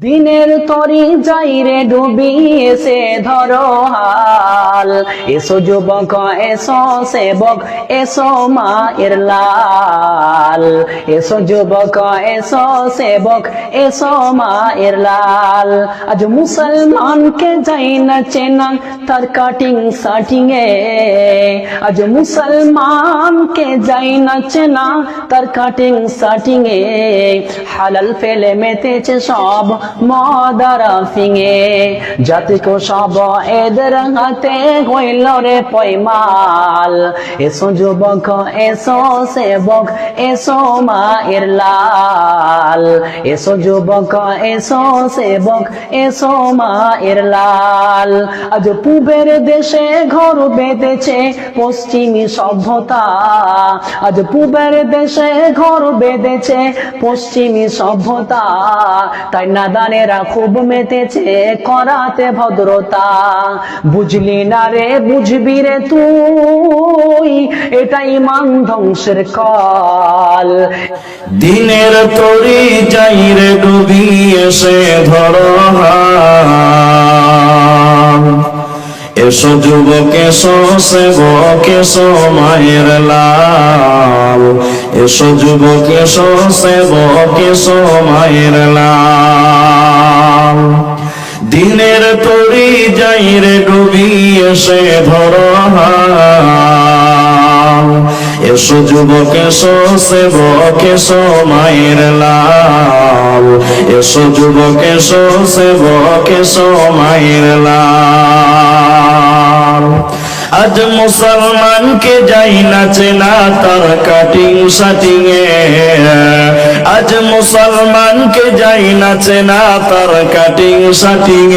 দিনের তরি যাইরে ডুবি এসে ধরো হাল। এসো যুবক, এসো সেবক, এসো মায়ের লাল। এসো যুবক, এসো সেবক, এসো মায়ের লাল। আজ মুসলমানকে যাই না চেনা তার কাটিং সাটিং এ। আজ মুসলমানকে যাই না চেনা তার কাটিং সাটিং এ। হালাল ফেলে মেতেছে সব মদারা ফিঙে জাতি কো সব এদের হাতে হইল রে পয়মাল। এসো যুবক, এসো সেবক, এসো মায়ের লাল। এসো যুবক, এসো সেবক, এসো মায়ের লাল। আজ পূবের দেশে ঘর বেঁধেছে পশ্চিমী সভ্যতা। আজ পূবের দেশে ঘর বেঁধেছে পশ্চিমী সভ্যতা। তাই নাদানেরা খুব মেতেছে করাতে ভদ্রতা। বুঝলি না রে, বুঝবি রে তুই এটা ইমান ধ্বংসের কল। দিনের তরি যাইরে ডুবি এসে ধরো হাল। এসো যুবক এসো, সেবক এসো, মায়ের লাল। এসো যুবক এসো, সেবক এসো, মায়ের লাল। তরি যাইরে ডুবি এসে ধরো এসো যুবক, এসো সেবক, এসো মায়ের লাল। এসো যুবক, এসো সেবক, এসো মায়ের লাল। আজ মুসলমানকে যাই না চেনা তার কাটিং সাটিং এ আজ মুসলমানকে যাই না চেনা তার কাটিং সাটিং